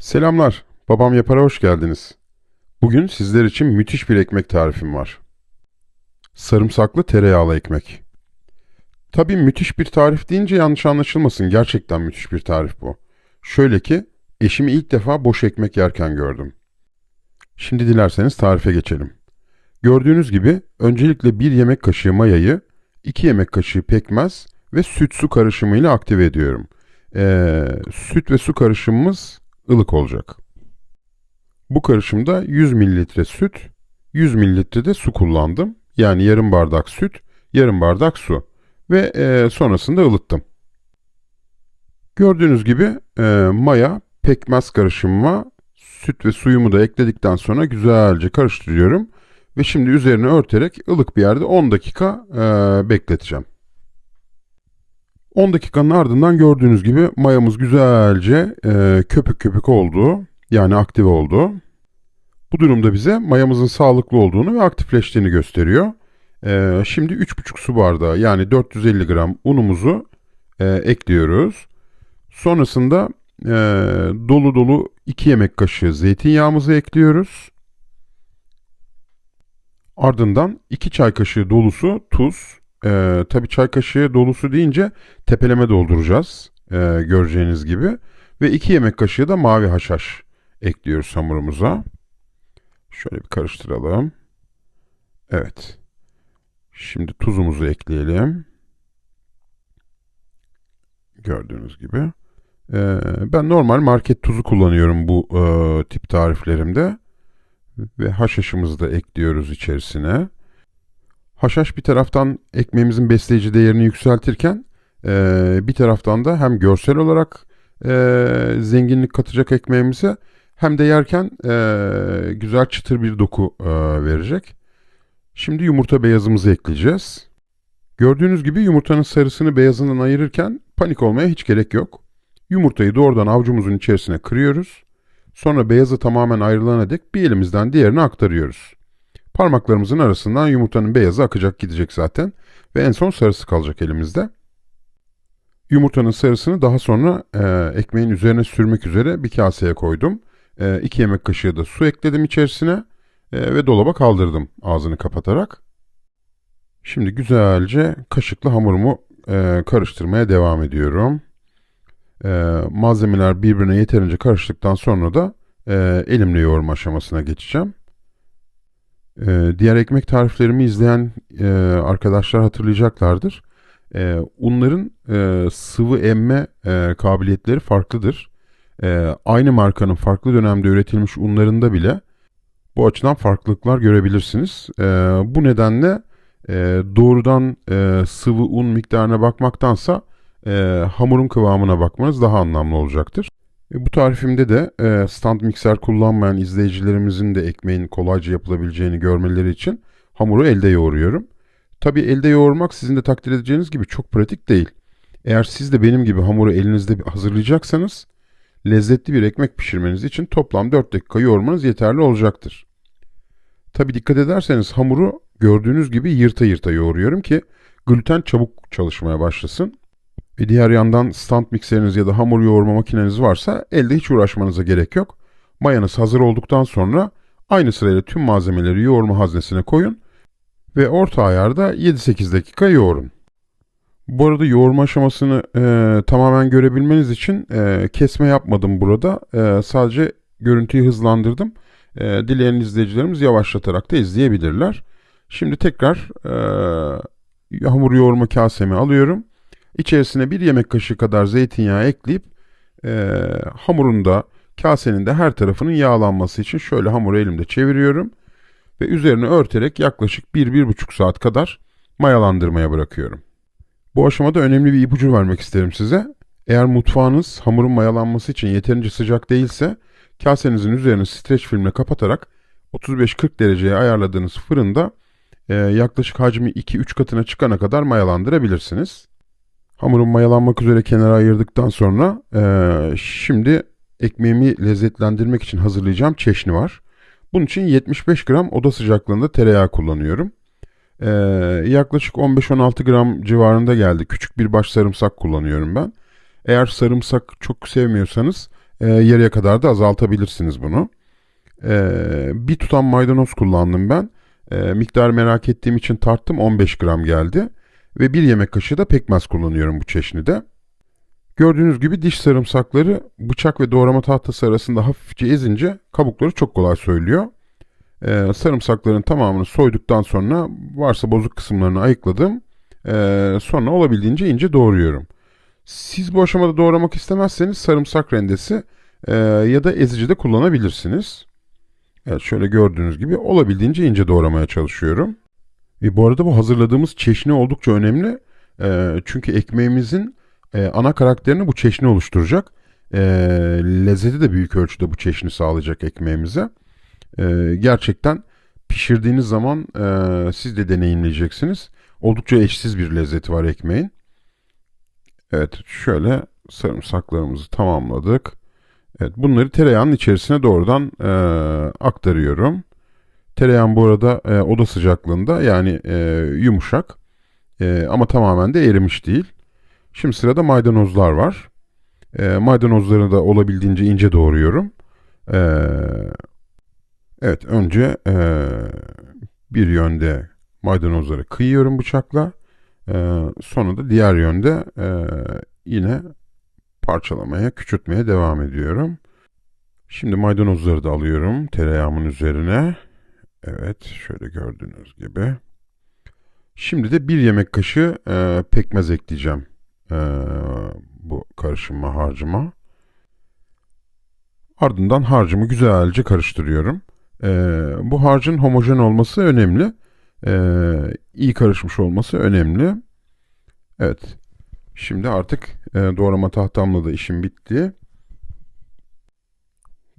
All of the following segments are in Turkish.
Selamlar, Babam Yapar'a hoş geldiniz. Bugün sizler için müthiş bir ekmek tarifim var. Sarımsaklı tereyağlı ekmek. Tabii müthiş bir tarif deyince yanlış anlaşılmasın, gerçekten müthiş bir tarif bu. Şöyle ki, eşimi ilk defa boş ekmek yerken gördüm. Şimdi dilerseniz tarife geçelim. Gördüğünüz gibi öncelikle bir yemek kaşığı mayayı, 2 yemek kaşığı pekmez ve süt su karışımıyla aktive ediyorum. Ee, süt ve su karışımımız ılık olacak. Bu karışımda 100 mililitre süt, 100 mililitre de su kullandım. Yani yarım bardak süt, yarım bardak su ve e, sonrasında ılıttım. Gördüğünüz gibi e, maya, pekmez karışımıma süt ve suyumu da ekledikten sonra güzelce karıştırıyorum. Ve şimdi üzerine örterek ılık bir yerde 10 dakika e, bekleteceğim. 10 dakikanın ardından gördüğünüz gibi mayamız güzelce e, köpük köpük oldu. Yani aktive oldu. Bu durumda bize mayamızın sağlıklı olduğunu ve aktifleştiğini gösteriyor. E, şimdi 3,5 su bardağı yani 450 gram unumuzu e, ekliyoruz. Sonrasında e, dolu dolu 2 yemek kaşığı zeytinyağımızı ekliyoruz. Ardından 2 çay kaşığı dolusu tuz. E, Tabi çay kaşığı dolusu deyince tepeleme dolduracağız. e, göreceğiniz gibi. Ve 2 yemek kaşığı da mavi haşhaş ekliyoruz hamurumuza. Şöyle bir karıştıralım. Evet. Şimdi tuzumuzu ekleyelim. Gördüğünüz gibi. Ee, ben normal market tuzu kullanıyorum bu e, tip tariflerimde. Ve haşhaşımızı da ekliyoruz içerisine. Haşhaş bir taraftan ekmeğimizin besleyici değerini yükseltirken e, bir taraftan da hem görsel olarak e, zenginlik katacak ekmeğimize hem de yerken e, güzel çıtır bir doku e, verecek. Şimdi yumurta beyazımızı ekleyeceğiz. Gördüğünüz gibi yumurtanın sarısını beyazından ayırırken panik olmaya hiç gerek yok. Yumurtayı doğrudan avucumuzun içerisine kırıyoruz. Sonra beyazı tamamen ayrılana dek bir elimizden diğerine aktarıyoruz. Parmaklarımızın arasından yumurtanın beyazı akacak gidecek zaten ve en son sarısı kalacak elimizde. Yumurtanın sarısını daha sonra e, ekmeğin üzerine sürmek üzere bir kaseye koydum. 2 yemek kaşığı da su ekledim içerisine e, ve dolaba kaldırdım ağzını kapatarak. Şimdi güzelce kaşıkla hamurumu e, karıştırmaya devam ediyorum. E, malzemeler birbirine yeterince karıştıktan sonra da e, elimle yoğurma aşamasına geçeceğim. E, diğer ekmek tariflerimi izleyen e, arkadaşlar hatırlayacaklardır. E, unların e, sıvı emme e, kabiliyetleri farklıdır. E, aynı markanın farklı dönemde üretilmiş unlarında bile bu açıdan farklılıklar görebilirsiniz. E, bu nedenle e, doğrudan e, sıvı un miktarına bakmaktansa e, hamurun kıvamına bakmanız daha anlamlı olacaktır. E, bu tarifimde de e, stand mikser kullanmayan izleyicilerimizin de ekmeğin kolayca yapılabileceğini görmeleri için hamuru elde yoğuruyorum. Tabi elde yoğurmak sizin de takdir edeceğiniz gibi çok pratik değil. Eğer siz de benim gibi hamuru elinizde hazırlayacaksanız lezzetli bir ekmek pişirmeniz için toplam 4 dakika yoğurmanız yeterli olacaktır. Tabi dikkat ederseniz hamuru gördüğünüz gibi yırta yırta yoğuruyorum ki gluten çabuk çalışmaya başlasın. Ve diğer yandan stand mikseriniz ya da hamur yoğurma makineniz varsa elde hiç uğraşmanıza gerek yok. Mayanız hazır olduktan sonra aynı sırayla tüm malzemeleri yoğurma haznesine koyun ve orta ayarda 7-8 dakika yoğurun. Bu arada yoğurma aşamasını e, tamamen görebilmeniz için e, kesme yapmadım burada. E, sadece görüntüyü hızlandırdım. E, dileyen izleyicilerimiz yavaşlatarak da izleyebilirler. Şimdi tekrar e, hamur yoğurma kasemi alıyorum. İçerisine bir yemek kaşığı kadar zeytinyağı ekleyip e, hamurun da kasenin de her tarafının yağlanması için şöyle hamuru elimde çeviriyorum. Ve üzerine örterek yaklaşık 1-1,5 saat kadar mayalandırmaya bırakıyorum. Bu aşamada önemli bir ipucu vermek isterim size. Eğer mutfağınız hamurun mayalanması için yeterince sıcak değilse kasenizin üzerini streç filmle kapatarak 35-40 dereceye ayarladığınız fırında e, yaklaşık hacmi 2-3 katına çıkana kadar mayalandırabilirsiniz. Hamurun mayalanmak üzere kenara ayırdıktan sonra e, şimdi ekmeğimi lezzetlendirmek için hazırlayacağım çeşni var. Bunun için 75 gram oda sıcaklığında tereyağı kullanıyorum. Ee, yaklaşık 15-16 gram civarında geldi. Küçük bir baş sarımsak kullanıyorum ben. Eğer sarımsak çok sevmiyorsanız e, yarıya kadar da azaltabilirsiniz bunu. E, bir tutam maydanoz kullandım ben. E, miktar merak ettiğim için tarttım 15 gram geldi. Ve bir yemek kaşığı da pekmez kullanıyorum bu çeşnide. Gördüğünüz gibi diş sarımsakları bıçak ve doğrama tahtası arasında hafifçe ezince kabukları çok kolay soyuluyor. Ee, sarımsakların tamamını soyduktan sonra varsa bozuk kısımlarını ayıkladım. Ee, sonra olabildiğince ince doğruyorum. Siz bu aşamada doğramak istemezseniz sarımsak rendesi e, ya da ezici de kullanabilirsiniz. Evet şöyle gördüğünüz gibi olabildiğince ince doğramaya çalışıyorum. Ve bu arada bu hazırladığımız çeşni oldukça önemli. Ee, çünkü ekmeğimizin e, ana karakterini bu çeşni oluşturacak. E, lezzeti de büyük ölçüde bu çeşni sağlayacak ekmeğimize. E, gerçekten pişirdiğiniz zaman e, siz de deneyimleyeceksiniz. Oldukça eşsiz bir lezzeti var ekmeğin. Evet şöyle sarımsaklarımızı tamamladık. Evet bunları tereyağının içerisine doğrudan e, aktarıyorum. Tereyağın bu arada e, oda sıcaklığında yani e, yumuşak e, ama tamamen de erimiş değil. Şimdi sırada maydanozlar var. E, maydanozları da olabildiğince ince doğruyorum. E, evet önce e, bir yönde maydanozları kıyıyorum bıçakla. E, sonra da diğer yönde e, yine parçalamaya, küçültmeye devam ediyorum. Şimdi maydanozları da alıyorum tereyağımın üzerine. Evet, şöyle gördüğünüz gibi. Şimdi de bir yemek kaşığı e, pekmez ekleyeceğim e, bu karışıma harcıma. Ardından harcımı güzelce karıştırıyorum. E, bu harcın homojen olması önemli. E, iyi karışmış olması önemli. Evet. Şimdi artık e, doğrama tahtamla da işim bitti.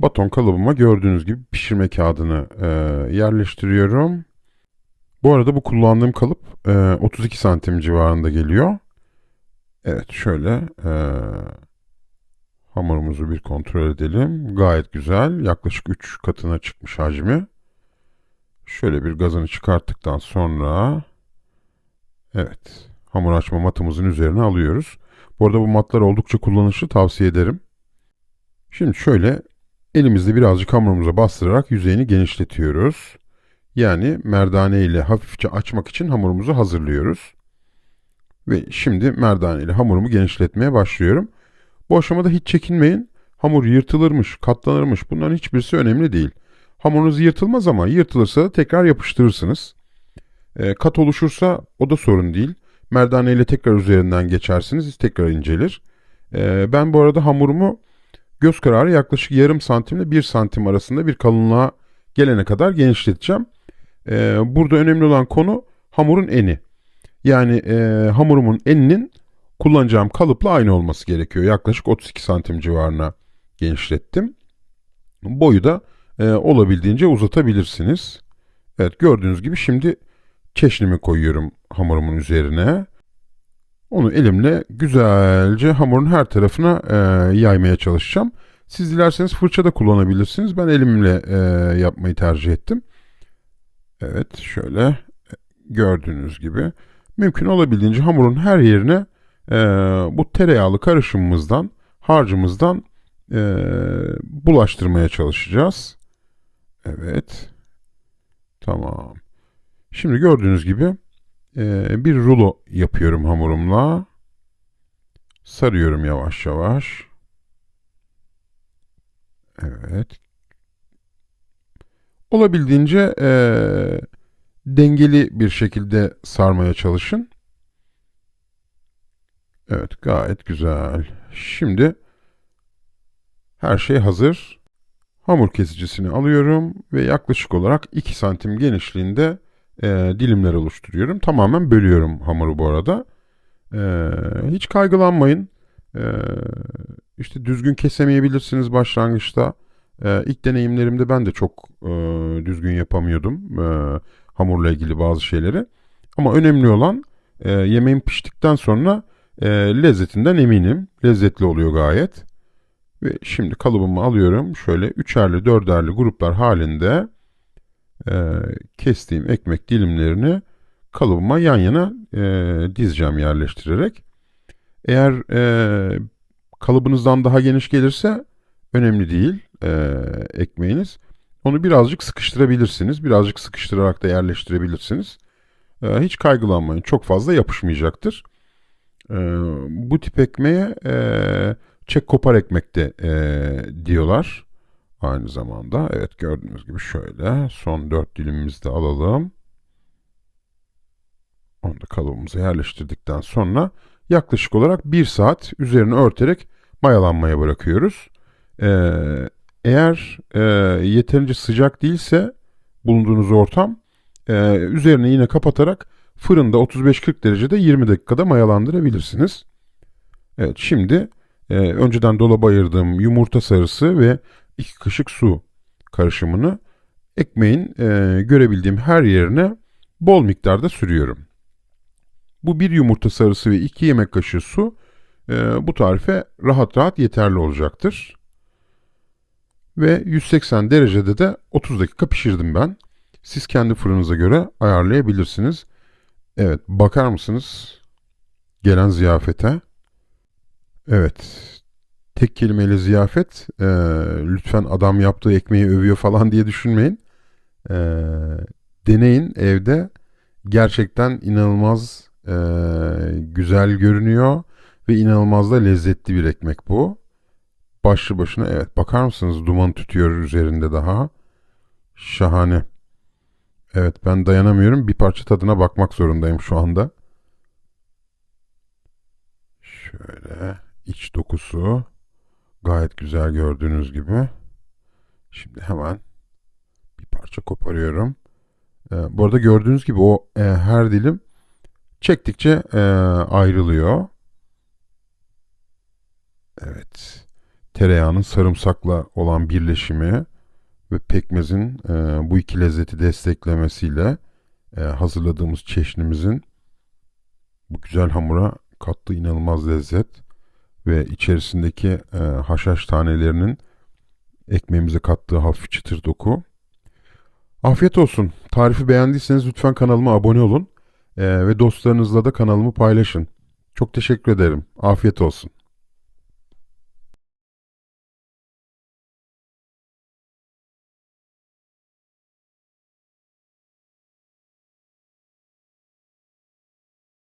Baton kalıbıma gördüğünüz gibi pişirme kağıdını e, yerleştiriyorum. Bu arada bu kullandığım kalıp e, 32 santim civarında geliyor. Evet şöyle e, hamurumuzu bir kontrol edelim. Gayet güzel. Yaklaşık 3 katına çıkmış hacmi. Şöyle bir gazını çıkarttıktan sonra evet hamur açma matımızın üzerine alıyoruz. Bu arada bu matlar oldukça kullanışlı tavsiye ederim. Şimdi şöyle elimizde birazcık hamurumuza bastırarak yüzeyini genişletiyoruz. Yani merdane ile hafifçe açmak için hamurumuzu hazırlıyoruz. Ve şimdi merdane ile hamurumu genişletmeye başlıyorum. Bu aşamada hiç çekinmeyin. Hamur yırtılırmış, katlanırmış bunların hiçbirisi önemli değil. Hamurunuz yırtılmaz ama yırtılırsa da tekrar yapıştırırsınız. E, kat oluşursa o da sorun değil. Merdane ile tekrar üzerinden geçersiniz, tekrar incelir. E, ben bu arada hamurumu göz kararı yaklaşık yarım santim ile bir santim arasında bir kalınlığa gelene kadar genişleteceğim. E, burada önemli olan konu hamurun eni. Yani e, hamurumun eninin kullanacağım kalıpla aynı olması gerekiyor. Yaklaşık 32 santim civarına genişlettim. Boyu da e, olabildiğince uzatabilirsiniz. Evet gördüğünüz gibi şimdi çeşnimi koyuyorum hamurumun üzerine. Onu elimle güzelce hamurun her tarafına e, yaymaya çalışacağım. Siz dilerseniz fırça da kullanabilirsiniz. Ben elimle e, yapmayı tercih ettim. Evet şöyle gördüğünüz gibi mümkün olabildiğince hamurun her yerine e, bu tereyağlı karışımımızdan, harcımızdan e, bulaştırmaya çalışacağız. Evet. Tamam. Şimdi gördüğünüz gibi e, bir rulo yapıyorum hamurumla. Sarıyorum yavaş yavaş. Evet. Olabildiğince e, dengeli bir şekilde sarmaya çalışın. Evet gayet güzel. Şimdi her şey hazır. Hamur kesicisini alıyorum ve yaklaşık olarak 2 santim genişliğinde e, dilimler oluşturuyorum. Tamamen bölüyorum hamuru bu arada. E, hiç kaygılanmayın. E, işte düzgün kesemeyebilirsiniz başlangıçta. E, ilk deneyimlerimde ben de çok e, düzgün yapamıyordum e, hamurla ilgili bazı şeyleri. Ama önemli olan e, yemeğin piştikten sonra e, lezzetinden eminim. Lezzetli oluyor gayet. Ve şimdi kalıbımı alıyorum. Şöyle üçerli, dörderli gruplar halinde e, kestiğim ekmek dilimlerini kalıbıma yan yana e, dizeceğim yerleştirerek. Eğer e, kalıbınızdan daha geniş gelirse Önemli değil e, ekmeğiniz. Onu birazcık sıkıştırabilirsiniz. Birazcık sıkıştırarak da yerleştirebilirsiniz. E, hiç kaygılanmayın. Çok fazla yapışmayacaktır. E, bu tip ekmeğe e, çek kopar ekmek de e, diyorlar. Aynı zamanda evet gördüğünüz gibi şöyle son dört dilimimizi de alalım. Onu da kalıbımıza yerleştirdikten sonra yaklaşık olarak bir saat üzerine örterek mayalanmaya bırakıyoruz. Ee, eğer e, yeterince sıcak değilse bulunduğunuz ortam e, üzerine yine kapatarak fırında 35-40 derecede 20 dakikada mayalandırabilirsiniz. Evet şimdi e, önceden dolaba ayırdığım yumurta sarısı ve 2 kaşık su karışımını ekmeğin e, görebildiğim her yerine bol miktarda sürüyorum. Bu bir yumurta sarısı ve 2 yemek kaşığı su e, bu tarife rahat rahat yeterli olacaktır. Ve 180 derecede de 30 dakika pişirdim ben. Siz kendi fırınıza göre ayarlayabilirsiniz. Evet, bakar mısınız gelen ziyafete? Evet, tek kelimeyle ziyafet. e, lütfen adam yaptığı ekmeği övüyor falan diye düşünmeyin. E, deneyin evde. Gerçekten inanılmaz e, güzel görünüyor ve inanılmaz da lezzetli bir ekmek bu. Başlı başına evet bakar mısınız duman tütüyor üzerinde daha. Şahane. Evet ben dayanamıyorum. Bir parça tadına bakmak zorundayım şu anda. Şöyle iç dokusu gayet güzel gördüğünüz gibi. Şimdi hemen bir parça koparıyorum. Ee, bu arada gördüğünüz gibi o e, her dilim çektikçe e, ayrılıyor. Evet. Tereyağının sarımsakla olan birleşimi ve pekmezin e, bu iki lezzeti desteklemesiyle e, hazırladığımız çeşnimizin bu güzel hamura kattığı inanılmaz lezzet ve içerisindeki e, haşhaş tanelerinin ekmeğimize kattığı hafif çıtır doku. Afiyet olsun. Tarifi beğendiyseniz lütfen kanalıma abone olun e, ve dostlarınızla da kanalımı paylaşın. Çok teşekkür ederim. Afiyet olsun.